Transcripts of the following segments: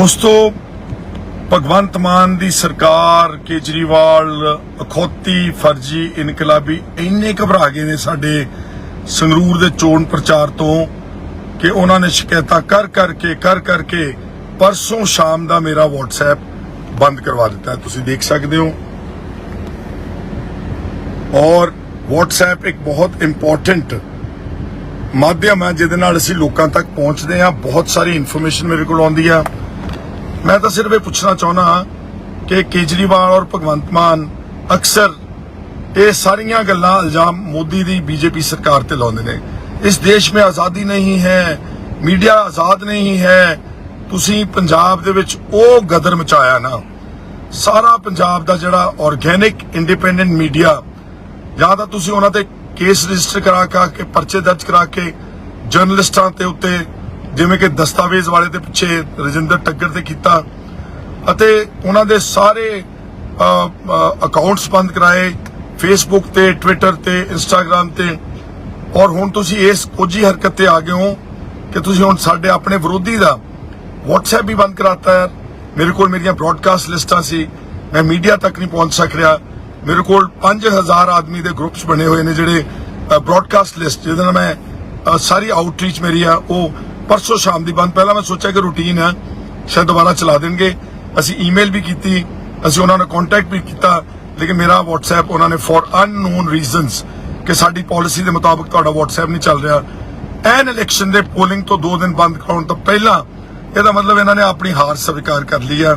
ਦੋਸਤੋ, ਭਗਵੰਤ ਮਾਨ ਦੀ ਸਰਕਾਰ, ਕੇਜਰੀਵਾਲ, ਅਖੌਤੀ, ਫਰਜੀ, ਇਨਕਲਾਬੀ ਇੰਨੇ ਘਬਰਾ ਗਏ ਨੇ ਸਾਡੇ ਸੰਗਰੂਰ ਦੇ ਚੋਣ ਪ੍ਰਚਾਰ ਤੋਂ ਕਿ ਉਹਨਾਂ ਨੇ ਸ਼ਿਕਾਇਤਾਂ ਕਰ ਕਰਕੇ ਕਰ ਕਰਕੇ ਪਰਸੋਂ ਸ਼ਾਮ ਦਾ ਮੇਰਾ WhatsApp ਬੰਦ ਕਰਵਾ ਦਿੱਤਾ। ਤੁਸੀਂ ਦੇਖ ਸਕਦੇ ਹੋ। ਔਰ WhatsApp ਇੱਕ ਬਹੁਤ ਇੰਪੋਰਟੈਂਟ ਮਾਧਿਅਮ ਹੈ, ਜਿਹਦੇ ਨਾਲ ਅਸੀਂ ਲੋਕਾਂ ਤੱਕ ਪਹੁੰਚਦੇ ਹਾਂ। ਬਹੁਤ ਸਾਰੀ ਇਨਫੋਰਮੇਸ਼ਨ ਮੇਰੇ ਕੋਲ ਆਉਂਦੀ ਆ। ਮੈਂ ਤਾਂ ਸਿਰਫ ਇਹ ਪੁੱਛਣਾ ਚਾਹੁੰਦਾ ਕਿ ਕੇਜਰੀਵਾਲ ਔਰ ਭਗਵੰਤ ਮਾਨ ਅਕਸਰ ਇਹ ਸਾਰੀਆਂ ਗੱਲਾਂ ਇਲਜ਼ਾਮ ਮੋਦੀ ਦੀ ਬੀਜੇਪੀ ਸਰਕਾਰ ਤੇ ਲਾਉਂਦੇ ਨੇ। ਇਸ ਦੇਸ਼ ਵਿੱਚ ਆਜ਼ਾਦੀ ਨਹੀਂ ਹੈ, ਮੀਡੀਆ ਆਜ਼ਾਦ ਨਹੀਂ ਹੈ, ਤੁਸੀਂ ਪੰਜਾਬ ਦੇ ਵਿੱਚ ਉਹ ਗਦਰ ਮਚਾਇਆ ਨਾ। ਸਾਰਾ ਪੰਜਾਬ ਦਾ ਜਿਹੜਾ ਆਰਗੇਨਿਕ ਇੰਡੀਪੈਂਡੈਂਟ ਮੀਡੀਆ ਜਾਂ ਤਾਂ ਤੁਸੀਂ ਉਹਨਾਂ ਤੇ ਕੇਸ ਰਜਿਸਟਰ ਕਰਾ ਕਾ ਕੇ ਪਰਚੇ ਦਰਜ ਕਰਾ ਕੇ ਜਰਨਲਿਸਟਾਂ ਤੇ ਉੱਤੇ ਜਿਵੇਂ ਕਿ ਦਸਤਾਵੇਜ਼ ਵਾਲੇ ਦੇ ਪਿੱਛੇ ਰਜਿੰਦਰ ਟੱਗਰ ਤੇ ਕੀਤਾ ਅਤੇ ਉਹਨਾਂ ਦੇ ਸਾਰੇ ਅਕਾਊਂਟਸ ਬੰਦ ਕਰਾਏ ਫੇਸਬੁੱਕ ਤੇ ਟਵਿੱਟਰ ਤੇ ਇੰਸਟਾਗ੍ਰam ਤੇ। ਔਰ ਹੁਣ ਤੁਸੀਂ ਇਸ ਕੋਝੀ ਹਰਕਤ ਤੇ ਆ ਗਏ ਹੋ ਕਿ ਤੁਸੀਂ ਹੁਣ ਸਾਡੇ ਆਪਣੇ ਵਿਰੋਧੀ ਦਾ WhatsApp ਵੀ ਬੰਦ ਕਰਾਤਾ ਹੈ ਮੇਰੇ ਕੋਲ ਮੇਰੀਆਂ ਬ੍ਰੌਡਕਾਸਟ ਲਿਸਟਾਂ ਸੀ, ਮੈਂ ਮੀਡੀਆ ਤੱਕ ਨਹੀਂ ਪਹੁੰਚ ਸਕ ਰਿਹਾ। ਮੇਰੇ ਕੋਲ 5000 ਆਦਮੀ ਦੇ ਗਰੁੱਪਸ ਬਣੇ ਹੋਏ ਨੇ ਜਿਹੜੇ ਬ੍ਰੌਡਕਾਸਟ ਲਿਸਟ ਜਿਹਦੇ ਨਾਲ ਮੈਂ ਸਾਰੀ ਆਊਟਰੀਚ ਮੇਰੀ ਆ, ਉਹ ਪਰਸੋਂ ਸ਼ਾਮ ਦੀ ਬੰਦ। ਪਹਿਲਾਂ ਮੈਂ ਸੋਚਿਆ ਕਿ ਰੂਟੀਨ ਹੈ, ਸ਼ਾਇਦ ਦੁਬਾਰਾ ਚਲਾ ਦੇਣਗੇ। ਅਸੀਂ ਈਮੇਲ ਵੀ ਕੀਤੀ, ਅਸੀਂ ਉਹਨਾਂ ਨਾਲ ਕੰਟੈਕਟ ਵੀ ਕੀਤਾ, ਲੇਕਿਨ ਮੇਰਾ WhatsApp ਉਹਨਾਂ ਨੇ ਫॉर ਅਨਨੋਨ ਰੀਜ਼ਨਸ ਕਿ ਸਾਡੀ ਪਾਲਿਸੀ ਦੇ ਮੁਤਾਬਕ ਤੁਹਾਡਾ WhatsApp ਨਹੀਂ ਚੱਲ ਰਿਹਾ। ਐਨ ਇਲੈਕਸ਼ਨ ਦੇ ਪੋਲਿੰਗ ਤੋਂ 2 ਦਿਨ ਬੰਦ ਕਰਾਉਣ ਤੋਂ ਪਹਿਲਾਂ ਇਹਦਾ ਮਤਲਬ ਇਹਨਾਂ ਨੇ ਆਪਣੀ ਹਾਰ ਸਵੀਕਾਰ ਕਰ ਲਈ ਆ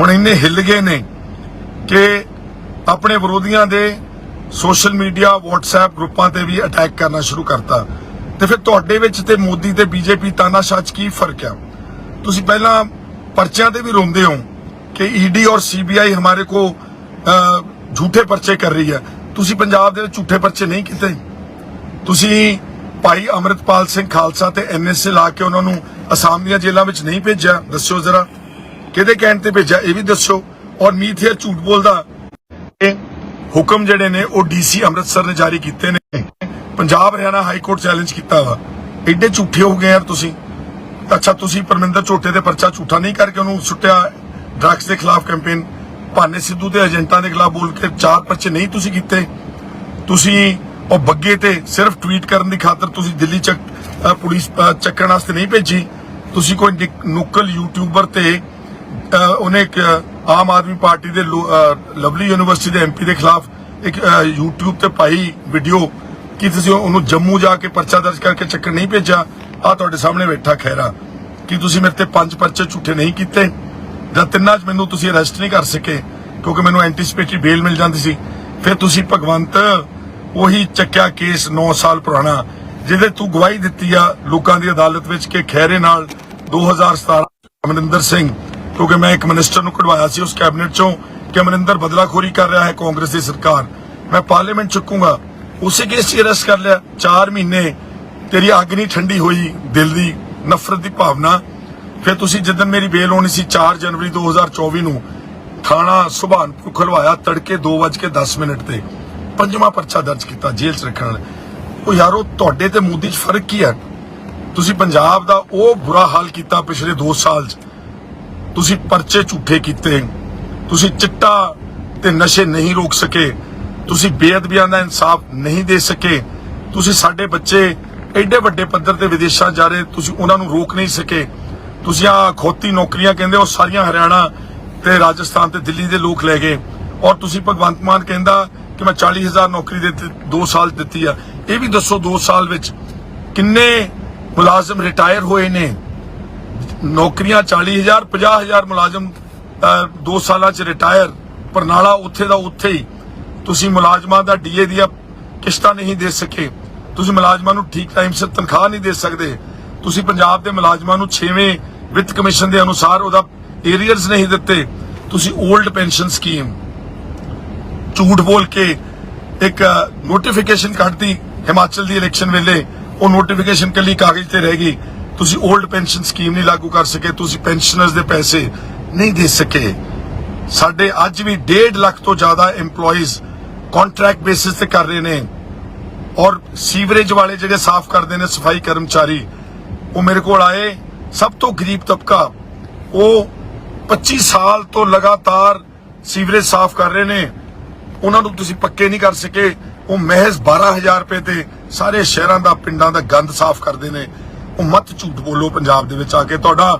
ਹੁਣ ਇੰਨੇ ਹਿੱਲ ਗਏ ਨੇ ਕਿ ਆਪਣੇ ਵਿਰੋਧੀਆਂ ਦੇ ਸੋਸ਼ਲ ਮੀਡੀਆ WhatsApp ਗਰੁੱਪਾਂ ਤੇ ਵੀ ਅਟੈਕ ਕਰਨਾ ਸ਼ੁਰੂ ਕਰਤਾ। ਤੇ ਫਿਰ ਤੁਹਾਡੇ ਵਿੱਚ ਤੇ ਮੋਦੀ ਤੇ ਬੀਜੇਪੀ ਤਾਨਾਸ਼ਾਹ 'ਚ ਕੀ ਫ਼ਰਕ ਆ? ਤੁਸੀਂ ਪਹਿਲਾਂ ਪਰਚਿਆਂ ਤੇ ਵੀ ਰੋਂਦੇ ਹੋ ਕਿ ਈਡੀ ਔਰ ਸੀਬੀਆਈ ਹਮਾਰੇ ਕੋ ਝੂਠੇ ਪਰਚੇ ਕਰ ਰਹੀ ਹੈ। ਤੁਸੀਂ ਪੰਜਾਬ ਦੇ ਵਿੱਚ ਝੂਠੇ ਪਰਚੇ ਨਹੀਂ ਕੀਤੇ। ਤੁਸੀਂ ਭਾਈ ਅਮਰਿਤਪਾਲ ਸਿੰਘ ਖਾਲਸਾ ਤੇ ਐਨਐਸਏ ਲਾ ਕੇ ਉਹਨਾਂ ਨੂੰ ਅਸਾਮ ਦੀਆਂ ਜੇਲ੍ਹਾਂ ਵਿੱਚ ਨਹੀਂ ਭੇਜਿਆ। ਦੱਸਿਓ ਜ਼ਰਾ, ਕਿਹਦੇ ਕਹਿਣ ਤੇ ਭੇਜਿਆ, ਇਹ ਵੀ ਦੱਸੋ। ਔਰ ਮੀਥੇਰ ਝੂਠ ਬੋਲਦਾ। ਹੁਕਮ ਜਿਹੜੇ ਨੇ, ਉਹ ਡੀਸੀ ਅੰਮ੍ਰਿਤਸਰ ਨੇ ਜਾਰੀ ਕੀਤੇ ਨੇ। Punjab Haryana high court challenge ਕੀਤਾ ਵਾ। ਐਡੇ ਝੂਠੇ ਹੋ ਗਏ ਯਾਰ ਤੁਸੀਂ। ਅੱਛਾ ਤੁਸੀਂ ਪਰਮਿੰਦਰ ਝੋਟੇ ਦੇ ਪਰਚਾ ਝੂਠਾ ਨਹੀਂ ਕਰਕੇ ਉਹਨੂੰ ਸੁੱਟਿਆ ਡਰੱਗਸ ਦੇ ਖਿਲਾਫ ਕੈਂਪੇਨ ਭਾਨੇ ਸਿੱਧੂ ਦੇ ਏਜੰਟਾਂ ਦੇ ਖਿਲਾਫ ਬੋਲ ਕੇ ਚਾਰ ਪਰਚੇ ਨਹੀਂ ਤੁਸੀਂ ਕੀਤੇ। ਤੁਸੀਂ ਉਹ ਬੱਗੇ ਤੇ ਸਿਰਫ ਟਵੀਟ ਕਰਨ ਦੀ ਖਾਤਰ ਤੁਸੀਂ ਦਿੱਲੀ ਚੱਕ ਪੁਲਿਸ ਚੱਕਣ ਵਾਸਤੇ ਨਹੀਂ ਭੇਜੀ। ਤੁਸੀਂ ਕੋਈ ਨੁਕਲ ਨੁੱਕਲ ਯੂਟਿਊਬਰ ਤੇ ਉਹਨੇ ਆਮ ਆਦਮੀ ਪਾਰਟੀ ਦੇ ਲੋ- ਅ, ਲਵਲੀ ਯੂਨੀਵਰਸਿਟੀ ਦੇ ਐਮਪੀ ਦੇ ਖਿਲਾਫ ਇੱਕ YouTube ਤੇ ਪਾਈ ਵੀਡੀਓ ਕਿ ਤੁਸੀਂ ਉਹਨੂੰ ਜੰਮੂ ਜਾ ਕੇ ਪਰਚਾ ਦਰਜ ਕਰਕੇ ਚੱਕਰ ਨਹੀਂ ਭੇਜਿਆ? ਆ ਤੁਹਾਡੇ ਸਾਹਮਣੇ ਬੈਠਾ ਖੈਰਾ ਕਿ ਤੁਸੀਂ ਮੇਰੇ ਤੇ ਪੰਜ ਪਰਚੇ ਝੂਠੇ ਨਹੀਂ ਕੀਤੇ? ਜਾਂ ਤਿੰਨਾਂ 'ਚ ਮੈਨੂੰ ਤੁਸੀਂ ਅਰੈਸਟ ਨਹੀਂ ਕਰ ਸਕੇ, ਕਿਉਂਕਿ ਮੈਨੂੰ ਐਂਟੀਸਪੇਟਰੀ ਬੇਲ ਮਿਲ ਜਾਂਦੀ ਸੀ, ਫਿਰ ਤੁਸੀਂ ਭਗਵੰਤ ਉਹੀ ਚੱਕਿਆ ਕੇਸ 9 ਸਾਲ ਪੁਰਾਣਾ, ਜਿਹਦੇ ਤੂੰ ਗਵਾਹੀ ਦਿੱਤੀ ਆ ਲੋਕਾਂ ਦੀ ਅਦਾਲਤ ਵਿੱਚ ਕਿ ਖੈਰੇ ਨਾਲ 2017 ਅਮਰਿੰਦਰ ਸਿੰਘ, ਕਿਉਂਕਿ ਮੈਂ ਇੱਕ ਮਿਨਿਸਟਰ ਨੂੰ ਕਢਵਾਇਆ ਸੀ ਉਸ ਕੈਬਨਿਟ ਚੋਂ ਕਿ ਅਮਰਿੰਦਰ ਬਦਲਾਖੋਰੀ ਕਰ ਰਿਹਾ ਹੈ ਕਾਂਗਰਸ ਦੀ ਸਰਕਾਰ। ਮੈਂ ਪਾਰਲੀਮੈਂਟ ਚੁੱਕੂਗਾ। ਉਸੇ ਕੇਸ 'ਚ ਅਰੈਸਟ ਕਰ ਲਿਆ? 4 ਮਹੀਨੇ ਤੇਰੀ ਅੱਗ ਨਹੀਂ ਠੰਡੀ ਹੋਈ, ਦਿਲ ਦੀ ਨਫ਼ਰਤ ਦੀ ਭਾਵਨਾ। ਫਿਰ ਤੁਸੀਂ ਜਦੋਂ ਮੇਰੀ ਬੇਲ ਹੋਣੀ ਸੀ 4 ਜਨਵਰੀ 2024 ਨੂੰ, ਥਾਣਾ ਸੁਭਾਨਪੁਰ ਖਲਵਾਇਆ ਤੜਕੇ 2:10 ਮਿੰਟ ਤੇ। ਪੰਜਵਾਂ ਪਰਚਾ ਦਰਜ ਕੀਤਾ ਜੇਲ੍ਹ 'ਚ ਰੱਖਣ ਵਾਲੇ। ਉਹ ਯਾਰੋ, ਤੁਹਾਡੇ ਤੇ ਮੋਦੀ 'ਚ ਫ਼ਰਕ ਕੀ ਹੈ? ਤੁਸੀਂ ਪੰਜਾਬ ਦਾ ਉਹ ਬੁਰਾ ਹਾਲ ਕੀਤਾ ਪਿਛਲੇ 2 ਸਾਲ 'ਚ। ਤੁਸੀਂ ਪਰਚੇ ਝੂਠੇ ਕੀਤੇ। ਤੁਸੀਂ ਚਿੱਟਾ ਤੇ ਨਸ਼ੇ ਨਹੀਂ ਰੋਕ ਸਕੇ। ਤੁਸੀਂ ਬੇਅਦਬੀਆਂ ਦਾ ਇਨਸਾਫ ਨਹੀਂ ਦੇ ਸਕੇ, ਤੁਸੀਂ ਸਾਡੇ ਬੱਚੇ ਐਡੇ ਵੱਡੇ ਪੱਧਰ ਤੇ ਵਿਦੇਸ਼ਾਂ ਜਾ ਰਹੇ, ਤੁਸੀਂ ਉਹਨਾਂ ਨੂੰ ਰੋਕ ਨਹੀਂ ਸਕੇ। ਤੁਸੀਂ ਆ ਖੋਤੀ ਨੌਕਰੀਆਂ ਕਹਿੰਦੇ, ਉਹ ਸਾਰੀਆਂ ਹਰਿਆਣਾ ਤੇ ਰਾਜਸਥਾਨ ਤੇ ਦਿੱਲੀ ਦੇ ਲੋਕ ਲੈ ਗਏ। ਔਰ ਤੁਸੀਂ ਭਗਵੰਤ ਮਾਨ ਕਹਿੰਦਾ ਕਿ ਮੈਂ 40000 ਨੌਕਰੀ ਦੇ 2 ਸਾਲ ਦਿੱਤੀ ਆ। ਇਹ ਵੀ ਦੱਸੋ 2 ਸਾਲ ਵਿੱਚ ਕਿੰਨੇ ਮੁਲਾਜ਼ਮ ਰਿਟਾਇਰ ਹੋਏ ਨੇ? ਨੌਕਰੀਆਂ 40000 50000 ਮੁਲਾਜ਼ਮ 2 ਸਾਲਾਂ ਚ ਰਿਟਾਇਰ, ਪਰਨਾਲਾ ਉੱਥੇ ਦਾ ਉੱਥੇ ਹੀ। ਤੁਸੀਂ ਮੁਲਾਜ਼ਮਾਂ ਦਾ ਡੀਏ ਦੀਆਂ ਕਿਸ਼ਤਾਂ ਨਹੀਂ ਦੇ ਸਕੇ। ਤੁਸੀਂ ਮੁਲਾਜ਼ਮਾਂ ਨੂੰ ਠੀਕ ਟਾਈਮ ਸਿਰ ਤਨਖਾਹ ਨਹੀਂ ਦੇ ਸਕਦੇ। ਤੁਸੀਂ ਪੰਜਾਬ ਦੇ ਮੁਲਾਜ਼ਮਾਂ ਨੂੰ 6ਵੇਂ ਵਿੱਤ ਕਮਿਸ਼ਨ ਦੇ ਅਨੁਸਾਰ ਉਹਦਾ ਏਰੀਅਰਸ ਨਹੀਂ ਦਿੱਤੇ। ਤੁਸੀਂ 올ਡ ਪੈਨਸ਼ਨ ਸਕੀਮ ਝੂਠ ਬੋਲ ਕੇ ਇੱਕ ਨੋਟੀਫਿਕੇਸ਼ਨ ਕੱਢਤੀ ਹਿਮਾਚਲ ਦੀ ਇਲੈਕਸ਼ਨ ਵੇਲੇ। ਉਹ ਨੋਟੀਫਿਕੇਸ਼ਨ ਕੱਲੀ ਕਾਗਜ਼ ਤੇ ਰਹਿ ਗਈ। ਤੁਸੀਂ 올ਡ ਪੈਨਸ਼ਨ ਸਕੀਮ ਨਹੀਂ ਲਾਗੂ ਕਰ ਸਕੇ। ਤੁਸੀਂ ਪੈਨਸ਼ਨਰਸ ਦੇ ਪੈਸੇ ਨਹੀਂ ਦੇ ਸਕੇ। ਸਾਡੇ ਅੱਜ ਵੀ 1.5 ਲੱਖ ਤੋਂ ਜ਼ਿਆਦਾ EMPLOYEES ਕੰਟਰੈਕਟ ਬੇਸਿਸ ਤੇ ਕਰ ਰਹੇ ਨੇ ਔਰ ਸੀਵਰੇਜ ਵਾਲੇ ਜਿਹੜੇ ਸਾਫ਼ ਕਰਦੇ ਨੇ ਸਫ਼ਾਈ ਕਰਮਚਾਰੀ, ਉਹ ਮੇਰੇ ਕੋਲ ਆਏ। ਸਭ ਤੋਂ ਗਰੀਬ ਤਬਕਾ, ਉਹ 25 ਸਾਲ ਤੋਂ ਲਗਾਤਾਰ ਸੀਵਰੇਜ ਸਾਫ਼ ਕਰ ਰਹੇ ਨੇ। ਉਹਨਾਂ ਨੂੰ ਤੁਸੀਂ ਪੱਕੇ ਨਹੀਂ ਕਰ ਸਕੇ। ਉਹ ਮਹਿਜ਼ 12000 ਰੁਪਏ ਤੇ ਸਾਰੇ ਸ਼ਹਿਰਾਂ ਦਾ, ਪਿੰਡਾਂ ਦਾ ਗੰਦ ਸਾਫ਼ ਕਰਦੇ ਨੇ। ਉਹ ਮਤ ਝੂਠ ਬੋਲੋ ਪੰਜਾਬ ਦੇ ਵਿੱਚ ਆ ਕੇ। ਤੁਹਾਡਾ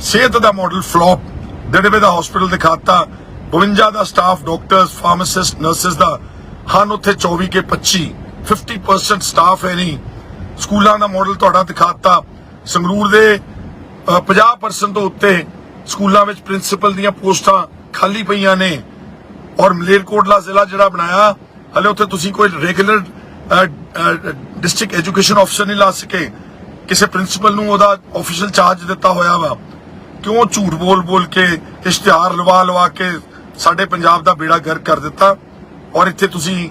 ਸਿਹਤ ਦਾ ਮਾਡਲ ਫਲॉप ਡੇਢਵੇ ਦਾ ਹਸਪੀਟਲ ਦਿਖਾਤਾ। 52 ਦਾ ਸਟਾਫ ਡਾਕਟਰਸ ਫਾਰਮਾਸਿਸਟ ਨਰਸਸ ਦਾ ਹਨ ਉੱਥੇ 24 ਕੇ 25 50% ਸਟਾਫ ਹੈ ਨਹੀਂ। ਸਕੂਲਾਂ ਦਾ ਮਾਡਲ ਤੁਹਾਡਾ ਦਿਖਾਤਾ। ਸੰਗਰੂਰ ਦੇ 50% ਤੋਂ ਉੱਤੇ ਸਕੂਲਾਂ ਵਿੱਚ ਪ੍ਰਿੰਸੀਪਲ ਦੀਆਂ ਪੋਸਟਾਂ ਖਾਲੀ ਪਈਆਂ ਨੇ। ਔਰ ਮਲੇਰਕੋਟਲਾ ਜ਼ਿਲ੍ਹਾ ਜਿਹੜਾ ਬਣਾਇਆ, ਹਲੇ ਉੱਥੇ ਤੁਸੀਂ ਕੋਈ ਰੈਗੂਲਰ ਡਿਸਟ੍ਰਿਕਟ ਐਜੂਕੇਸ਼ਨ ਅਫਸਰ ਨਹੀਂ ਲਾ ਸਕੇ। ਕਿਸੇ ਪ੍ਰਿੰਸੀਪਲ ਨੂੰ ਉਹਦਾ ਆਫੀਸ਼ੀਅਲ ਚਾਰਜ ਦਿੱਤਾ ਹੋਇਆ ਵਾ। ਕਿਉਂ ਝੂਠ ਬੋਲ ਬੋਲ ਕੇ ਇਸ਼ਤਿਹਾਰ ਲਵਾ ਲਵਾ ਕੇ ਸਾਡੇ ਪੰਜਾਬ ਦਾ ਬੇੜਾ ਗਰਕ ਕਰ ਦਿੱਤਾ ਔਰ ਇੱਥੇ ਤੁਸੀਂ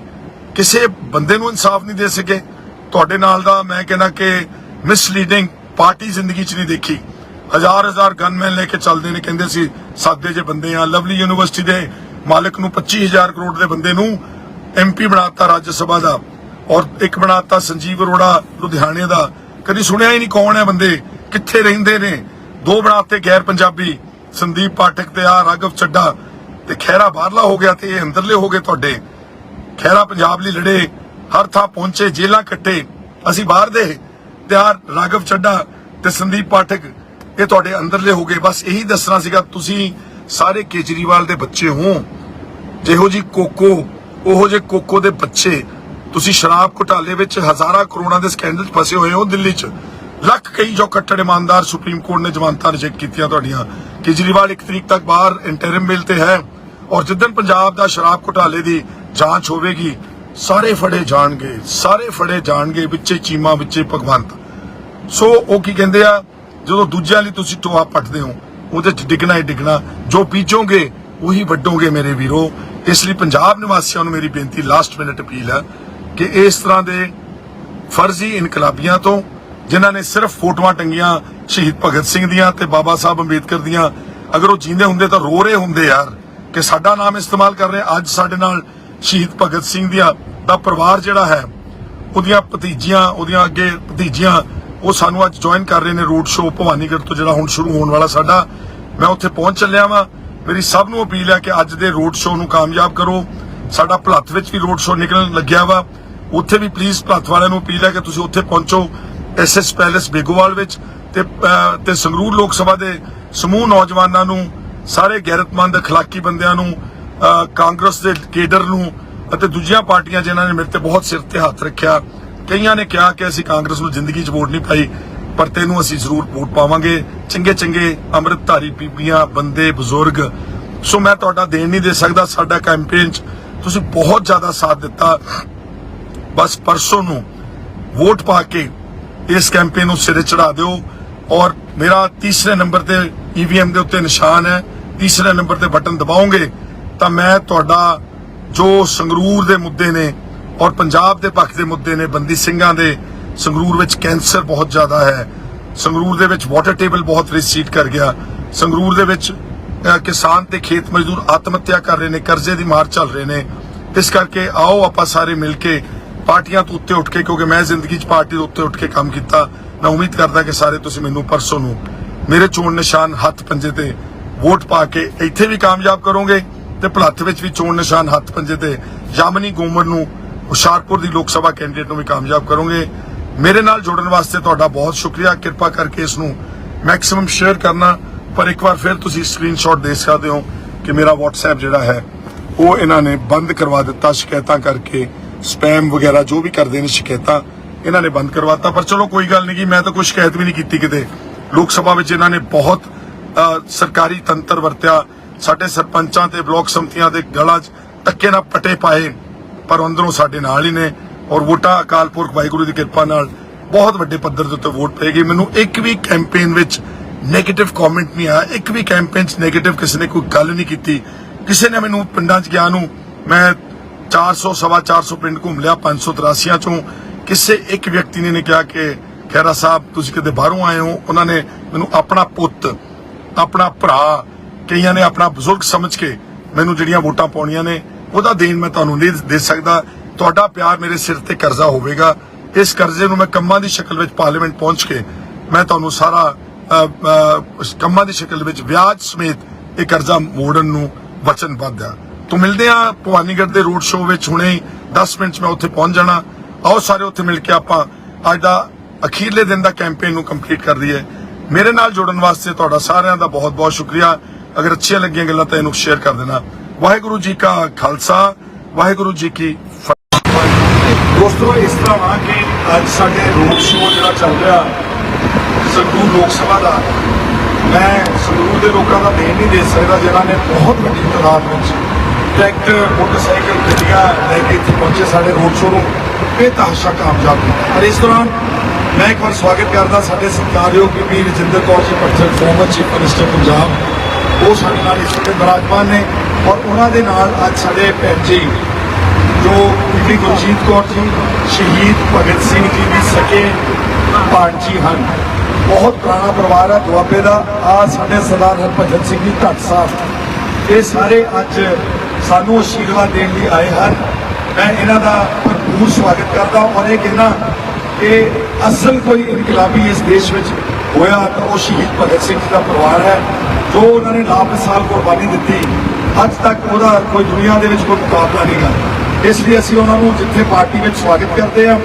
ਕਿਸੇ ਬੰਦੇ ਨੂੰ ਇਨਸਾਫ ਨਹੀਂ ਦੇ ਸਕੇ। ਤੁਹਾਡੇ ਨਾਲ ਦਾ ਮੈਂ ਕਹਿੰਦਾ ਕਿ ਮਿਸਲੀਡਿੰਗ ਪਾਰਟੀ ਜ਼ਿੰਦਗੀ 'ਚ ਨਹੀਂ ਦੇਖੀ। ਹਜ਼ਾਰ ਹਜ਼ਾਰ ਗਨਮੈਨ ਲੈ ਕੇ ਚੱਲਦੇ ਨੇ, ਕਹਿੰਦੇ ਸੀ, ਸਾਦੇ ਜੇ ਬੰਦੇ ਆ ਲਵਲੀ ਯੂਨੀਵਰਸਿਟੀ ਦੇ ਮਾਲਕ ਨੂੰ 25000 ਕਰੋੜ ਦੇ ਬੰਦੇ ਨੂੰ ਐਮਪੀ ਬਣਾਤਾ ਰਾਜ ਸਭਾ ਦਾ ਔਰ ਇੱਕ ਬਣਾਤਾ ਸੰਜੀਵ ਅਰੋੜਾ ਲੁਧਿਆਣੇ ਦਾ। ਕਦੀ ਸੁਣਿਆ ਹੀ ਨਹੀਂ ਕੌਣ ਹੈ ਬੰਦੇ, ਕਿੱਥੇ ਰਹਿੰਦੇ ਨੇ। ਦੋ ਬਣਾਤੇ ਗੈਰ ਪੰਜਾਬੀ ਸੰਦੀਪ ਪਾਠਕ ਤੇ ਆ, ਰਾਘਵ ਚੱਡਾ। ਤੇ ਖਹਿਰਾ ਬਾਹਰਲਾ ਹੋ ਗਿਆ ਤੇ ਇਹ ਅੰਦਰਲੇ ਹੋ ਗਏ ਤੁਹਾਡੇ। ਖਹਿਰਾ ਪੰਜਾਬ ਲਈ ਲੜੇ, ਹਰ ਥਾਂ ਪਹੁੰਚੇ ਜੇਲਾਂ ਕੱਟੇ, ਅਸੀਂ ਬਾਹਰ ਦੇ ਤੇ ਆ ਰਾਘਵ ਚੱਡਾ ਤੇ ਸੰਦੀਪ ਪਾਠਕ, ਇਹ ਤੁਹਾਡੇ ਅੰਦਰਲੇ ਹੋ ਗਏ। ਬਸ ਇਹੀ ਦੱਸਣਾ ਸੀਗਾ, ਤੁਸੀਂ ਸਾਰੇ ਕੇਜਰੀਵਾਲ ਦੇ ਬੱਚੇ ਹੋ। ਜਿਹੋ ਜੀ ਕੋਕੋ, ਉਹੋ ਜੇ ਕੋਕੋ ਦੇ ਬੱਚੇ, ਤੁਸੀਂ ਸ਼ਰਾਬ ਘੁਟਾਲੇ ਵਿੱਚ ਹਜ਼ਾਰਾਂ ਕਰੋੜਾਂ ਦੇ ਸਕੈਂਡਲ 'ਚ ਫਸੇ ਹੋਏ ਹੋ ਦਿੱਲੀ 'ਚ। ਲੱਖ ਕਈ ਜੋ ਕੱਟੜ ਇਮਾਨਦਾਰ ਸੁਪਰੀਮ ਕੋਰਟ ਨੇ ਜ਼ਮਾਨਤਾਂ ਰਿਜੈਕਟ ਕੀਤੀਆਂ ਤੁਹਾਡੀਆਂ। ਕੇਜਰੀਵਾਲ ਇੱਕ ਤਰੀਕ ਤੱਕ ਬਾਹਰ ਇੰਟਰਿਮ ਬਿੱਲ ਤੇ ਹੈ। ਔਰ ਜਿੱਦਨ ਪੰਜਾਬ ਦਾ ਸ਼ਰਾਬ ਘੁਟਾਲੇ ਦੀ ਜਾਂਚ ਹੋਵੇਗੀ, ਸਾਰੇ ਫੜੇ ਜਾਣਗੇ, ਸਾਰੇ ਫੜੇ ਜਾਣਗੇ ਵਿੱਚੇ ਚੀਮਾ, ਵਿੱਚੇ ਭਗਵੰਤ। ਸੋ ਉਹ ਕੀ ਕਹਿੰਦੇ ਆ, ਜਦੋਂ ਦੂਜਿਆਂ ਲਈ ਤੁਸੀਂ ਟੋਆ ਪੱਟਦੇ ਹੋ, ਉਹਦੇ ਚ ਡਿੱਗਣਾ ਹੀ ਡਿੱਗਣਾ, ਜੋ ਬੀਜੋਗੇ ਉਹੀ ਵੱਡੋਗੇ ਮੇਰੇ ਵੀਰੋ। ਇਸ ਲਈ ਪੰਜਾਬ ਨਿਵਾਸੀਆਂ ਨੂੰ ਮੇਰੀ ਬੇਨਤੀ ਲਾਸਟ ਮਿੰਟ ਅਪੀਲ ਹੈ, ਕਿ ਇਸ ਤਰ੍ਹਾਂ ਦੇ ਫਰਜ਼ੀ ਇਨਕਲਾਬੀਆਂ ਤੋਂ, ਜਿਨ੍ਹਾਂ ਨੇ ਸਿਰਫ ਫੋਟੋਆਂ ਟੰਗੀਆਂ ਸ਼ਹੀਦ ਭਗਤ ਸਿੰਘ ਦੀਆਂ ਤੇ ਬਾਬਾ ਸਾਹਿਬ ਅੰਬੇਦਕਰ ਦੀਆਂ, ਅਗਰ ਉਹ ਜਿੰਦੇ ਹੁੰਦੇ ਤਾਂ ਰੋ ਰਹੇ ਹੁੰਦੇ ਯਾਰ। ਕਿ ਸਾਡਾ ਨਾਮ ਇਸਤੇਮਾਲ ਕਰ ਰਹੇ ਅੱਜ ਸਾਡੇ ਨਾਲ ਸ਼ਹੀਦ ਭਗਤ ਸਿੰਘ ਦੀਆਂ ਦਾ ਪਰਿਵਾਰ ਜਿਹੜਾ ਹੈ, ਉਹਦੀਆਂ ਭਤੀਜੀਆਂ, ਉਹਦੀਆਂ ਅੱਗੇ ਭਤੀਜੀਆਂ, ਉਹ ਸਾਨੂੰ ਅੱਜ ਜੁਆਇਨ ਕਰ ਰਹੇ ਨੇ ਰੋਡ ਸ਼ੋਅ ਭਵਾਨੀਗੜ੍ਹ ਤੋਂ ਜਿਹੜਾ ਹੁਣ ਸ਼ੁਰੂ ਹੋਣ ਵਾਲਾ ਸਾਡਾ। ਮੈਂ ਉੱਥੇ ਪਹੁੰਚ ਚੱਲਿਆ ਵਾਂ। ਮੇਰੀ ਸਭ ਨੂੰ ਅਪੀਲ ਹੈ ਕਿ ਅੱਜ ਦੇ ਰੋਡ ਸ਼ੋਅ ਨੂੰ ਕਾਮਯਾਬ ਕਰੋ। ਸਾਡਾ ਭਲੱਥ ਵਿੱਚ ਵੀ ਰੋਡ ਸ਼ੋਅ ਨਿਕਲਣ ਲੱਗਿਆ ਵਾ। ਉੱਥੇ ਵੀ ਪਲੀਜ਼ ਭਲੱਥ ਵਾਲਿਆਂ ਨੂੰ ਅਪੀਲ ਹੈ ਕਿ ਤੁਸੀਂ ਉੱਥੇ ਪਹੁੰਚੋ ਐਸਐਸ ਪੈਲੇਸ ਬੇਗੋਵਾਲ ਵਿੱਚ ਤੇ ਤੇ ਸੰਗਰੂਰ ਲੋਕ ਸਭਾ ਦੇ ਸਮੂਹ ਨੌਜਵਾਨਾਂ ਨੂੰ ਸਾਰੇ ਗੈਰਤਮੰਦ اخلاقی ਬੰਦਿਆਂ ਨੂੰ ਅਹ, ਕਾਂਗਰਸ ਦੇ ਕੇਡਰ ਨੂੰ ਅਤੇ ਦੂਜੀਆਂ ਪਾਰਟੀਆਂ ਜਿਨ੍ਹਾਂ ਨੇ ਮੇਰੇ ਤੇ ਬਹੁਤ ਸਿਰ ਤੇ ਹੱਥ ਰੱਖਿਆ ਕਈਆਂ ਨੇ ਕਿਹਾ ਕਿ ਅਸੀਂ ਕਾਂਗਰਸ ਨੂੰ ਜ਼ਿੰਦਗੀ 'ਚ ਵੋਟ ਨਹੀਂ ਪਾਈ ਪਰ ਤੈਨੂੰ ਅਸੀਂ ਜ਼ਰੂਰ ਵੋਟ ਪਾਵਾਂਗੇ ਚੰਗੇ ਚੰਗੇ ਅੰਮ੍ਰਿਤਧਾਰੀ ਬੀਬੀਆਂ ਬੰਦੇ ਬਜ਼ੁਰਗ ਸੋ ਮੈਂ ਤੁਹਾਡਾ ਦੇਣ ਨਹੀਂ ਦੇ ਸਕਦਾ ਸਾਡਾ ਕੈਂਪੇਨ 'ਚ ਤੁਸੀਂ ਬਹੁਤ ਜ਼ਿਆਦਾ ਸਾਥ ਦਿੱਤਾ ਬਸ ਪਰਸੋਂ ਨੂੰ ਵੋਟ ਪਾ ਕੇ ਇਸ ਕੈਂਪੇਨ ਨੂੰ ਸਿਰੇ ਚੜਾ ਦਿਓ ਔਰ ਮੇਰਾ ਤੀਸਰੇ ਨੰਬਰ ਤੇ ਈਵੀਐਮ ਦੇ ਉੱਤੇ ਨਿਸ਼ਾਨ ਹੈ ਤੀਸਰੇ ਨੰਬਰ ਤੇ ਬਟਨ ਦਬਾਓਗੇ ਤਾਂ ਮੈਂ ਤੁਹਾਡਾ ਜੋ ਸੰਗਰੂਰ ਦੇ ਮੁੱਦੇ ਨੇ ਔਰ ਪੰਜਾਬ ਦੇ ਪੱਖ ਦੇ ਮੁੱਦੇ ਨੇ, ਬੰਦੀ ਸਿੰਘਾਂ ਦੇ, ਸੰਗਰੂਰ ਵਿੱਚ ਕੈਂਸਰ ਬਹੁਤ ਜ਼ਿਆਦਾ ਹੈ। ਸੰਗਰੂਰ ਦੇ ਵਿੱਚ ਵਾਟਰ ਟੇਬਲ ਬਹੁਤ ਰਿਸੀਡ ਕਰ ਗਿਆ। ਸੰਗਰੂਰ ਦੇ ਵਿੱਚ ਕਿਸਾਨ ਤੇ ਖੇਤ ਮਜ਼ਦੂਰ ਆਤਮ ਹੱਤਿਆ ਕਰ ਰਹੇ ਨੇ, ਕਰਜ਼ੇ ਦੀ ਮਾਰ ਚੱਲ ਰਹੇ ਨੇ। ਇਸ ਕਰਕੇ ਆਓ ਆਪਾਂ ਸਾਰੇ ਮਿਲ ਕੇ ਪਾਰਟੀਆਂ ਤੋਂ ਉੱਤੇ ਉੱਠ ਕੇ, ਕਿਉਂਕਿ ਮੈਂ ਜ਼ਿੰਦਗੀ 'ਚ ਪਾਰਟੀ ਤੋਂ ਉੱਤੇ ਉੱਠ ਕੇ ਕੰਮ ਕੀਤਾ। ਮੈਂ ਉਮੀਦ ਕਰਦਾ ਕਿ ਸਾਰੇ ਤੁਸੀਂ ਮੈਨੂੰ ਪਰਸੋਂ ਨੂੰ ਮੇਰੇ ਚੋਣ ਨਿਸ਼ਾਨ ਹੱਥ ਪੰਜੇ ਤੇ ਵੋਟ ਪਾ ਕੇ ਇੱਥੇ ਵੀ ਕਾਮਯਾਬ ਕਰੋਗੇ ਤੇ ਭਲੱਥ ਵਿੱਚ ਵੀ ਚੋਣ ਨਿਸ਼ਾਨ ਹੱਥ ਪੰਜੇ ਤੇ ਜਾਮਨੀ ਗੋਮਰ ਨੂੰ ਹੁਸ਼ਿਆਰਪੁਰ ਦੀ ਲੋਕ ਸਭਾ ਕੈਂਡੀਡੇਟ ਨੂੰ ਵੀ ਕਾਮਯਾਬ ਕਰੋਗੇ। ਮੇਰੇ ਨਾਲ ਜੁੜਨ ਵਾਸਤੇ ਤੁਹਾਡਾ ਬਹੁਤ ਸ਼ੁਕਰੀਆ। ਕਿਰਪਾ ਕਰਕੇ ਇਸ ਨੂੰ ਮੈਕਸਿਮਮ ਸ਼ੇਅਰ ਕਰਨਾ। ਪਰ ਇੱਕ ਵਾਰ ਫਿਰ ਤੁਸੀਂ ਸਕਰੀਨਸ਼ਾਟ ਦੇ ਸਕਦੇ ਹੋ ਕਿ ਮੇਰਾ WhatsApp ਜਿਹੜਾ ਹੈ, ਉਹ ਇਹਨਾਂ ਨੇ ਬੰਦ ਕਰਵਾ ਦਿੱਤਾ। ਸ਼ਿਕਾਇਤਾਂ ਕਰਕੇ ਸਪੈਮ ਵਗੈਰਾ ਜੋ ਵੀ ਕਰਦੇ ਨੇ ਸ਼ਿਕਾਇਤਾਂ ਇਹਨਾਂ ਨੇ ਬੰਦ ਕਰਵਾਤਾ ਪਰ ਚਲੋ ਕੋਈ ਗੱਲ ਨਹੀਂ ਕਿ ਮੈਂ ਤਾਂ ਕੋਈ ਸ਼ਿਕਾਇਤ ਵੀ ਨਹੀਂ ਕੀਤੀ ਕਿਤੇ। ਲੋਕ ਸਭਾ ਵਿੱਚ ਇਹਨਾਂ ਨੇ ਬਹੁਤ ਸਰਕਾਰੀ ਤੰਤਰ ਵਰਤਿਆ। ਸਾਡੇ ਸਰਪੰਚਾਂ ਤੇ ਬਲਾਕ ਸੰਮਤੀਆਂ ਦੇ ਗਲਾਂ 'ਚ ਟੱਕੇ ਨਾਲ ਪਟੇ ਪਾਏ। ਪਰ ਅੰਦਰੋਂ ਸਾਡੇ ਨਾਲ ਹੀ ਨੇ। ਔਰ ਵੋਟਾਂ ਅਕਾਲ ਪੁਰਖ ਵਾਹਿਗੁਰੂ ਦੀ ਕਿਰਪਾ ਨਾਲ ਬਹੁਤ ਵੱਡੇ ਪੱਧਰ ਦੇ ਉੱਤੇ ਵੋਟ ਪਏਗੀ। ਮੈਨੂੰ ਇੱਕ ਵੀ ਕੈਂਪੇਨ ਵਿੱਚ 네ਗੇਟਿਵ ਕਮੈਂਟ ਨਹੀਂ ਆਇਆ। ਇੱਕ ਵੀ ਕੈਂਪੇਨ 'ਚ 네ਗੇਟਿਵ ਕਿਸੇ ਨੇ ਕੋਈ ਗੱਲ ਨਹੀਂ ਕੀਤੀ। ਕਿਸੇ ਨੇ ਮੈਨੂੰ ਪਿੰਡਾਂ 'ਚ ਗਿਆ ਨੂੰ ਮੈਂ 400 ਸਵਾ 400 ਪਿੰਡ ਘੁੰਮ ਲਿਆ 583 ਚੋਂ। ਕਿਸੇ ਇੱਕ ਵਿਅਕਤੀ ਨੇ ਕਿਹਾ ਕਿ ਖੈਰਾ ਸਾਹਿਬ, ਤੁਸੀਂ ਕਿਤੇ ਬਾਹਰੋਂ ਆਏ ਹੋ? ਉਹਨਾਂ ਨੇ ਮੈਨੂੰ ਆਪਣਾ ਪੁੱਤ ਆਪਣਾ ਭਰਾ, ਕਈਆਂ ਨੇ ਆਪਣਾ ਬਜ਼ੁਰਗ ਸਮਝ ਕੇ ਮੈਨੂੰ ਜਿਹੜੀਆਂ ਵੋਟਾਂ ਪਾਉਣੀਆਂ ਨੇ, ਉਹਦਾ ਦੇਣ ਮੈਂ ਤੁਹਾਨੂੰ ਨਹੀਂ ਦੇ ਸਕਦਾ। ਤੁਹਾਡਾ ਪਿਆਰ ਮੇਰੇ ਸਿਰ ਤੇ ਕਰਜ਼ਾ ਹੋਵੇਗਾ। ਇਸ ਕਰਜ਼ੇ ਨੂੰ ਮੈਂ ਕੰਮਾਂ ਦੀ ਸ਼ਕਲ ਵਿੱਚ ਪਾਰਲੀਮੈਂਟ ਪਹੁੰਚ ਕੇ ਮੈਂ ਤੁਹਾਨੂੰ ਸਾਰਾ ਕੰਮਾਂ ਦੀ ਸ਼ਕਲ ਵਿੱਚ ਵਿਆਜ ਸਮੇਤ ਇਹ ਕਰਜ਼ਾ ਮੋੜਨ ਨੂੰ ਵਚਨਬੱਧ ਆ। ਤੋਂ ਮਿਲਦੇ ਆ ਭਵਾਨੀਗੜ੍ਹ ਦੇ ਰੋਡ ਸ਼ੋਅ ਵਿੱਚ ਹੁਣੇ ਹੀ 10 ਮਿੰਟ 'ਚ ਮੈਂ ਉੱਥੇ ਪਹੁੰਚ ਜਾਣਾ। ਆਓ ਸਾਰੇ ਉੱਥੇ ਮਿਲ ਕੇ ਆਪਾਂ ਅੱਜ ਦਾ ਅਖੀਰਲੇ ਦਿਨ ਦਾ ਕੈਂਪੇਨ ਨੂੰ ਕੰਪਲੀਟ ਕਰ ਦਈਏ। ਮੇਰੇ ਨਾਲ ਜੁੜਨ ਵਾਸਤੇ ਤੁਹਾਡਾ ਸਾਰਿਆਂ ਦਾ ਬਹੁਤ ਬਹੁਤ ਸ਼ੁਕਰੀਆ। ਅਗਰ ਅੱਛੀਆਂ ਲੱਗੀਆਂ ਗੱਲਾਂ ਤਾਂ ਇਹਨੂੰ ਸ਼ੇਅਰ ਕਰ ਦੇਣਾ। ਵਾਹਿਗੁਰੂ ਜੀ ਕਾ ਖਾਲਸਾ, ਵਾਹਿਗੁਰੂ ਜੀ ਕੀ ਫਤਿਹ। ਦੋਸਤੋ, ਇਸ ਤਰ੍ਹਾਂ ਆ ਕਿ ਅੱਜ ਸਾਡੇ ਰੋਡ ਸ਼ੋਅ ਜਿਹੜਾ ਚੱਲ ਰਿਹਾ, ਸੰਗਰੂਰ ਲੋਕ ਸਭਾ ਦਾ, ਮੈਂ ਸੰਗਰੂਰ ਦੇ ਲੋਕਾਂ ਦਾ ਦੇਣ ਨਹੀਂ ਦੇ ਸਕਦਾ, ਜਿਨ੍ਹਾਂ ਨੇ ਬਹੁਤ ਵੱਡੀ ਤਾਦਾਦ ਵਿੱਚ ਟਰੈਕਟਰ, ਮੋਟਰਸਾਈਕਲ, ਗੱਡੀਆਂ ਲੈ ਕੇ ਇੱਥੇ ਪਹੁੰਚੇ ਸਾਡੇ ਰੋਡ ਸ਼ੋਅ ਨੂੰ। ਬੇਤਹਾਸ਼ਾ ਕਾਮਯਾਬ ਕੀਤਾ। ਪਰ ਇਸ ਦੌਰਾਨ ਮੈਂ ਇੱਕ ਵਾਰ ਸਵਾਗਤ ਕਰਦਾ ਸਾਡੇ ਸਤਿਕਾਰਯੋਗ Bibi Rajinder Kaur ji Pathal former chief minister Punjab ਉਹ ਸਾਡੇ ਨਾਲ ਇਸ ਵੇਲੇ ਬਰਾਜਮਾਨ ਨੇ ਔਰ ਉਹਨਾਂ ਦੇ ਨਾਲ ਅੱਜ ਸਾਡੇ ਭੈਣ ਜੀ, ਜੋ ਬੀਬੀ ਗੁਰਜੀਤ ਕੌਰ ਜੀ, ਸ਼ਹੀਦ ਭਗਤ ਸਿੰਘ ਜੀ ਦੀ ਸਕੇ ਭਾਣਜੀ ਹਨ। ਬਹੁਤ ਪੁਰਾਣਾ ਪਰਿਵਾਰ ਹੈ ਦੁਆਬੇ ਦਾ। ਆ ਸਾਡੇ ਸਰਦਾਰ ਹਰਭਜਨ ਸਿੰਘ ਜੀ ਢੱਟ ਸਾਹਿਬ ਇਹ ਸਾਰੇ ਅੱਜ ਸਾਨੂੰ ਅਸ਼ੀਰਵਾਦ ਦੇਣ ਲਈ ਆਏ ਹਨ। ਮੈਂ ਇਹਨਾਂ ਦਾ ਭਰਪੂਰ ਸਵਾਗਤ ਕਰਦਾ ਔਰ ਇਹ ਕਹਿਣਾ ਕਿ ਅਸਲ ਕੋਈ ਇਨਕਲਾਬੀ ਇਸ ਦੇਸ਼ ਵਿੱਚ ਹੋਇਆ ਤਾਂ ਉਹ ਸ਼ਹੀਦ ਭਗਤ ਸਿੰਘ ਜੀ ਦਾ ਪਰਿਵਾਰ ਹੈ, ਜੋ ਉਹਨਾਂ ਨੇ ਲਾਪਸਾਲ ਕੁਰਬਾਨੀ ਦਿੱਤੀ। ਅੱਜ ਤੱਕ ਉਹਦਾ ਕੋਈ ਦੁਨੀਆ ਦੇ ਵਿੱਚ ਕੋਈ ਮੁਕਾਬਲਾ ਨਹੀਂ ਹੈ ਇਸ ਲਈ ਅਸੀਂ ਉਹਨਾਂ ਨੂੰ ਜਿੱਥੇ ਪਾਰਟੀ ਵਿੱਚ ਸਵਾਗਤ ਕਰਦੇ ਆ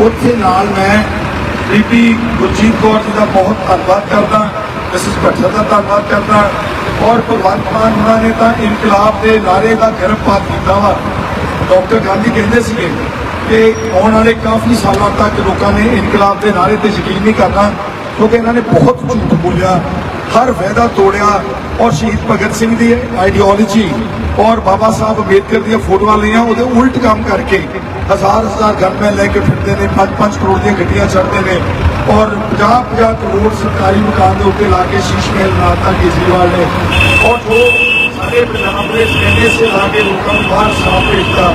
ਉੱਥੇ ਨਾਲ ਮੈਂ ਬੀਬੀ ਗੁਰਜੀਤ ਕੌਰ ਜੀ ਦਾ ਬਹੁਤ ਧੰਨਵਾਦ ਕਰਦਾ, ਮਿਸਿਸ ਭੱਟਰ ਦਾ ਧੰਨਵਾਦ ਕਰਦਾ ਔਰ ਭਗਵੰਤ ਮਾਨ ਉਹਨਾਂ ਨੇ ਤਾਂ ਇਨਕਲਾਬ ਦੇ ਨਾਰੇ ਦਾ ਗਰਭਪਾਤ ਕੀਤਾ ਵਾ। ਡਾਕਟਰ ਗਾਂਧੀ ਕਹਿੰਦੇ ਸੀਗੇ ਕਿ ਆਉਣ ਵਾਲੇ ਕਾਫੀ ਸਾਲਾਂ ਤੱਕ ਲੋਕਾਂ ਨੇ ਇਨਕਲਾਬ ਦੇ ਨਾਰੇ ਤੇ ਯਕੀਨ ਨਹੀਂ ਕਰਨਾ, ਕਿਉਂਕਿ ਇਹਨਾਂ ਨੇ ਬਹੁਤ ਝੂਠ ਬੋਲਿਆ, ਹਰ ਵਾਅਦਾ ਤੋੜਿਆ ਔਰ ਸ਼ਹੀਦ ਭਗਤ ਸਿੰਘ ਦੀ ਆਈਡੀਓਲੋਜੀ ਔਰ ਬਾਬਾ ਸਾਹਿਬ ਅੰਬੇਦਕਰ ਦੀਆਂ ਫੋਟੋਆਂ ਲਈਆਂ, ਉਹਦੇ ਉਲਟ ਕੰਮ ਕਰਕੇ ਹਜ਼ਾਰ ਹਜ਼ਾਰ ਗਨਮੈਨ ਲੈ ਕੇ ਫਿਰਦੇ ਨੇ 5-5 ਕਰੋੜ ਦੀਆਂ ਗੱਡੀਆਂ ਚੜ੍ਹਦੇ ਨੇ ਔਰ 50-50 ਕਰੋੜ ਸਰਕਾਰੀ ਮਕਾਨ ਦੇ ਉੱਤੇ ਲਾ ਕੇ ਸ਼ੀਸ਼ ਮਹਿਲ ਬਣਾਤਾ ਕੇਜਰੀਵਾਲ ਨੇ। ਔਰ ਜੋ ਸਾਰੇ ਪੰਜਾਬ ਦੇ ਕਹਿੰਦੇ ਸੇ ਲਾ ਕੇ ਲੋਕਾਂ ਨੂੰ ਬਾਹਰ ਸਾਫ਼ ਭੇਜਤਾ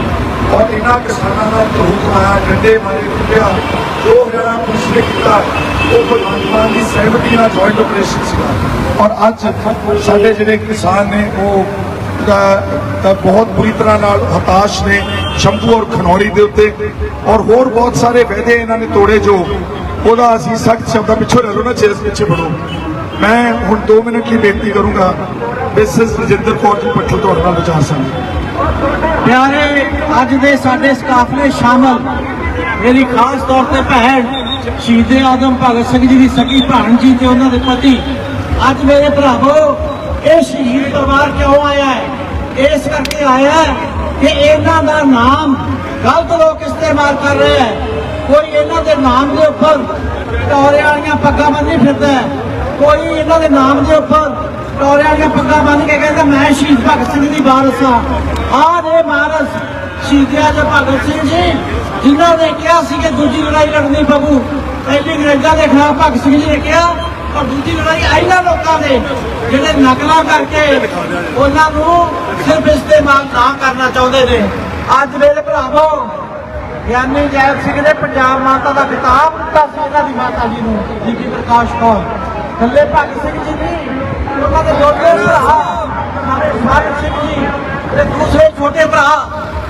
ਔਰ ਇਹਨਾਂ ਕਿਸਾਨਾਂ ਦਾ ਧਰੂਪ ਆਇਆ ਡੰਡੇ ਮਾਰੇ ਕੁੱਟਿਆ ਜੋ ਹਰਿਆਣਾ ਪੁਲਿਸ ਨੇ ਕੀਤਾ। ਉਹ ਭਗਵੰਤ ਮਾਨ ਦੀ ਸਹਿਮਤੀ ਨਾਲ ਜੁਆਇੰਟ ਆਪਰੇਸ਼ਨ ਸੀਗਾ। ਔਰ ਅੱਜ ਸਾਡੇ ਜਿਹੜੇ ਕਿਸਾਨ ਨੇ, ਉਹ ਬਹੁਤ ਬੁਰੀ ਤਰ੍ਹਾਂ ਨਾਲ ਹਤਾਸ਼ ਨੇ, ਸ਼ੰਭੂ ਔਰ ਖਨੌਰੀ ਦੇ ਉੱਤੇ। ਔਰ ਹੋਰ ਬਹੁਤ ਸਾਰੇ ਵਾਅਦੇ ਇਹਨਾਂ ਨੇ ਤੋੜੇ ਜੋ ਉਹਦਾ ਅਸੀਂ ਸਖਤ ਸ਼ਬਦਾਂ ਪਿੱਛੋਂ ਲੈ ਲਓ ਨਾ, ਚੇਸ ਪਿੱਛੇ ਬੜੋ ਮੈਂ ਹੁਣ 2 ਮਿੰਟ ਲਈ ਬੇਨਤੀ ਕਰੂੰਗਾ, ਮਿਸਿਸ ਰਜਿੰਦਰ ਕੌਰ ਜੀ ਪੱਠਲ ਤੁਹਾਡੇ ਨਾਲ ਵਿਚਾਰ ਸਾਂਝੇ। ਪਿਆਰੇ, ਅੱਜ ਦੇ ਸਾਡੇ ਇਸ ਕਾਫਲੇ ਸ਼ਾਮਲ। ਮੇਰੀ ਖਾਸ ਤੌਰ ਤੇ ਭੈਣ ਸ਼ਹੀਦ ਆਦਮ ਭਗਤ ਸਿੰਘ ਜੀ ਦੀ ਸਕੀ ਭੈਣ ਜੀ ਤੇ ਉਹਨਾਂ ਦੇ ਪਤੀ। ਅੱਜ ਮੇਰੇ ਭਰਾਵੋ, ਇਹ ਸ਼ਹੀਦ ਪਰਿਵਾਰ ਕਿਉਂ ਆਇਆ ਹੈ? ਇਸ ਕਰਕੇ ਆਇਆ ਕਿ ਇਹਨਾਂ ਦਾ ਨਾਮ ਗਲਤ ਲੋਕ ਇਸਤੇਮਾਲ ਕਰ ਰਹੇ ਹੈ। ਕੋਈ ਇਹਨਾਂ ਦੇ ਨਾਮ ਦੇ ਉੱਪਰ ਟੌਰੇ ਵਾਲੀਆਂ ਪੱਗਾਂ ਬੰਨੀ ਫਿਰਦਾ ਹੈ। ਕੋਈ ਇਹਨਾਂ ਦੇ ਨਾਮ ਦੇ ਉੱਪਰ ਟੌਰੇ ਵਾਲੀਆਂ ਪੱਗਾਂ ਬੰਨ ਕੇ ਕਹਿੰਦਾ, ਮੈਂ ਸ਼ਹੀਦ ਭਗਤ ਸਿੰਘ ਦੀ ਵਾਰਸ ਹਾਂ। ਆਹ ਨੇ ਵਾਰਸ ਸ਼ਹੀਦਿਆ ਦੇ ਭਗਤ ਸਿੰਘ ਜੀ, ਜਿਨ੍ਹਾਂ ਨੇ ਕਿਹਾ ਸੀ ਕਿ ਦੂਜੀ ਲੜਾਈ ਲੜਨੀ ਪਊ। ਪਹਿਲੀ ਅੰਗਰੇਜ਼ਾਂ ਦੇ ਖਿਲਾਫ ਭਗਤ ਸਿੰਘ ਜੀ ਨੇ ਕਿਹਾ, ਪਰ ਦੂਜੀ ਲੜਾਈ ਇਹਨਾਂ ਲੋਕਾਂ ਨੇ, ਜਿਹੜੇ ਨਕਲਾਂ ਕਰਕੇ ਉਹਨਾਂ ਨੂੰ ਸਿਰਫ ਇਸਤੇਮਾਲ ਨਾ ਕਰਨਾ ਚਾਹੁੰਦੇ ਨੇ। ਅੱਜ ਮੇਰੇ ਭਰਾਵੋ, ਗਿਆਨੀ ਜੈਲ ਸਿੰਘ ਨੇ ਪੰਜਾਬ ਮਾਤਾ ਦਾ ਕਿਤਾਬ ਦਿੱਤਾ ਸੀ, ਇਹਨਾਂ ਦੀ ਮਾਤਾ ਜੀ ਨੂੰ ਜੀ ਕੀ ਪ੍ਰਕਾਸ਼ ਕੌਰ। ਥੱਲੇ ਭਗਤ ਸਿੰਘ ਜੀ ਨਹੀਂ ਉਹਨਾਂ ਦੇ ਦੋਨੇ ਭਰਾ ਸਾਰੇ ਸਾਹਿਬ ਸਿੰਘ ਜੀ ਤੇ ਦੂਸਰੇ ਛੋਟੇ ਭਰਾ,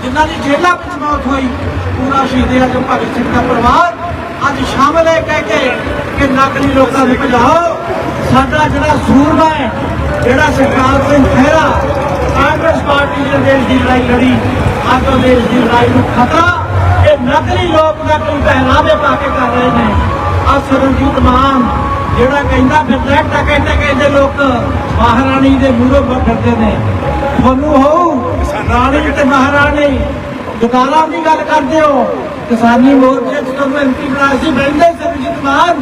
ਜਿਨ੍ਹਾਂ ਦੀ ਜੇਲ੍ਹਾਂ ਵਿੱਚ ਮੌਤ ਹੋਈ ਪੂਰਾ ਸ਼ਹੀਦ ਆਜਮ ਭਗਤ ਸਿੰਘ ਦਾ ਪਰਿਵਾਰ ਅੱਜ ਸ਼ਾਮਲ ਹੈ ਕਹਿ ਕੇ ਕਿ ਨਕਲੀ ਲੋਕਾਂ ਨੂੰ ਭਜਾਓ। ਸਾਡਾ ਜਿਹੜਾ ਸੂਰਮਾ ਹੈ, ਜਿਹੜਾ ਸਰਕਾਰ ਸਿੰਘ ਖਹਿਰਾ ਕਾਂਗਰਸ ਪਾਰਟੀ ਨੇ ਦੇਸ਼ ਦੀ ਲੜਾਈ ਲੜੀ, ਅੱਜ ਉਹ ਦੇਸ਼ ਦੀ ਲੜਾਈ ਨੂੰ ਖਤਰਾ, ਇਹ ਨਕਲੀ ਲੋਕ ਨਕਲੀ ਪਹਿਰਾਵੇ ਪਾ ਕੇ ਕਰ ਰਹੇ ਨੇ। ਆ ਸਰਨਜੀਤ ਮਾਨ ਜਿਹੜਾ ਕਹਿੰਦਾ ਫਿਰਦਾ ਹੈ ਟਕੇ ਟਕੇ ਦੇ ਲੋਕ ਮਹਾਰਾਣੀ ਦੇ ਮੂਹਰੋਂ ਫਿਰਦੇ ਨੇ। ਤੁਹਾਨੂੰ ਹੋ ਰਾਣੀ ਤੇ ਮਹਾਰਾਣੀ, ਦੁਕਾਨਾਂ ਦੀ ਗੱਲ ਕਰਦੇ ਹੋ, ਕਿਸਾਨੀ ਮੋਰਚੇ ਚ ਤੁਹਾਨੂੰ ਐਮਪੀ ਬਣਾਇਆ ਸੀ ਬੈਂਦੇ ਸਰਨਜੀਤ ਮਾਨ।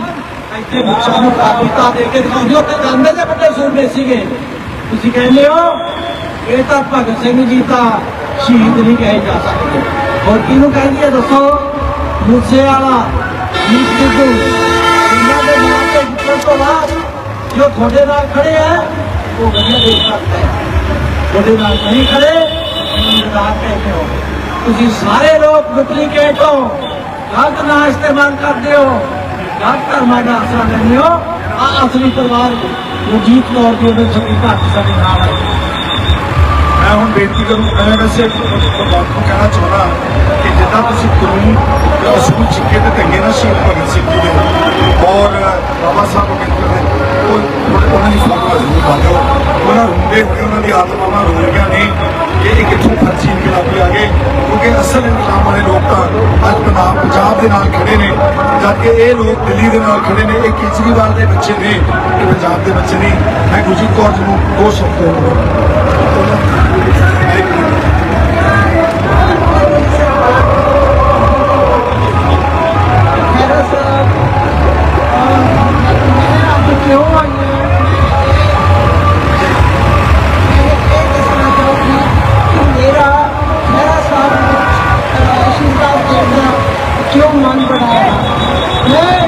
ਇੱਥੇ ਮੁੱਛਾਂ ਨੂੰ ਕਾਬੀਤਾ ਦੇ ਕੇ ਦਿਖਾਉਂਦੇ ਹੋ ਜਾਂਦੇ ਦੇ ਵੱਡੇ ਸੂਬੇ ਸੀਗੇ। ਤੁਸੀਂ ਕਹਿੰਦੇ ਹੋ, ਇਹ ਤਾਂ ਭਗਤ ਸਿੰਘ ਜੀ ਤਾਂ ਸ਼ਹੀਦ ਨਹੀਂ ਕਹੇ ਜਾ ਸਕਦੇ। ਹੋਰ ਕਿਹਨੂੰ ਕਹਿੰਦੀ ਹੈ ਦੱਸੋ? ਮੂਸੇ ਵਾਲਾ ਜੀਤ ਸਿੱਧੂ। ਨਾਮ ਤੇ ਜਿੱਤਣ ਤੋਂ ਬਾਅਦ ਜੋ ਤੁਹਾਡੇ ਨਾਲ ਖੜੇ ਆ ਉਹ ਵਧੀਆ ਦੇ ਸਕਦੇ ਆ ਤੁਹਾਡੇ ਨਾਲ ਨਹੀਂ ਖੜੇ ਇਹਨਾਂ ਨੂੰ ਗਦਾਰ ਕਹਿੰਦੇ ਹੋ ਤੁਸੀਂ ਸਾਰੇ ਲੋਕ ਡੁਪਲੀਕੇਟ ਹੋ ਗਲਤ ਨਾਂ ਇਸਤੇਮਾਲ ਕਰਦੇ ਹੋ ਗਲਤ ਧਰਮਾਂ ਦਾ ਆਸਰਾ ਲੈਂਦੇ ਹੋ ਆ ਅਸਲੀ ਪਰਿਵਾਰ ਗੁਰਜੀਤ ਕੌਰ ਜੀ ਦੇ ਸਕੀ ਘਰ ਸਾਡੇ ਨਾਲ ਹੈ ਮੈਂ ਹੁਣ ਬੇਨਤੀ ਕਰੂੰ ਮੈਂ ਵੈਸੇ ਪ੍ਰਭਾਤ ਨੂੰ ਕਹਿਣਾ ਚਾਹੁੰਦਾ ਤਾਂ ਤੁਸੀਂ ਕਾਨੂੰਨ ਦੇ ਅਸੂਲ ਚਿੱਕੇ ਤੇ ਟੰਗੇ ਨਾ ਸ਼ਹੀਦ ਭਗਤ ਸਿੰਘ ਜੀ ਦੇ। ਔਰ ਬਾਬਾ ਸਾਹਿਬ ਅੰਬੇਦਕਰ ਦੇ ਉਹ ਉਹਨਾਂ ਦੀ ਫੋਟੋ ਜ਼ਰੂਰ ਪਾ ਦਿਓ ਉਹਨਾਂ ਦੀ ਆਤਮਾਵਾਂ ਰੋ ਰਹੀਆਂ ਨੇ ਕਿ ਇਹ ਕਿੱਥੋਂ ਫਰਜ਼ੀ ਇਨਕਲਾਬੀ ਆ ਗਏ, ਕਿਉਂਕਿ ਅਸਲ ਇਨਕਲਾਬ ਵਾਲੇ ਲੋਕ ਤਾਂ ਅੱਜ ਪੰਜਾਬ ਪੰਜਾਬ ਦੇ ਨਾਲ ਖੜੇ ਨੇ ਜਦਕਿ ਇਹ ਲੋਕ ਦਿੱਲੀ ਦੇ ਨਾਲ ਖੜੇ ਨੇ, ਇਹ ਕੇਜਰੀਵਾਲ ਦੇ ਬੱਚੇ ਨੇ, ਇਹ ਪੰਜਾਬ ਦੇ ਬੱਚੇ ਨਹੀਂ ਮੈਂ ਗੁਰਜੀਤ ਕੌਰ ਜੀ ਨੂੰ ਦੋ ਸ਼ਬਦ ਖੈਰਾ ਸਾਹਿਬ ਮੈਂ ਅੱਜ ਕਿਉਂ ਆਈ ਹਾਂ ਮੈਂ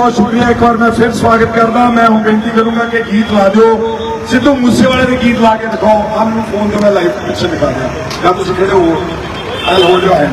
ਬਹੁਤ ਬਹੁਤ ਸ਼ੁਕਰੀਆ ਇੱਕ ਵਾਰ ਮੈਂ ਫਿਰ ਸਵਾਗਤ ਕਰਦਾ ਮੈਂ ਹੁਣ ਬੇਨਤੀ ਕਰੂੰਗਾ ਕਿ ਗੀਤ ਲਾ ਦਿਓ ਸਿੱਧੂ ਮੂਸੇਵਾਲੇ ਦੇ ਗੀਤ ਲਾ ਕੇ ਦਿਖਾਓ ਆਪ ਨੂੰ ਫੋਨ ਤੇ ਮੈਂ ਲਾਈਵ ਪਿਕਚਰ ਦਿਖਾ ਦਿਆਂ ਜਾਂ ਤੁਸੀਂ ਖੜੇ ਹੋ ਆਈ ਹੋਲਡ ਯੂ ਹੈਂਡ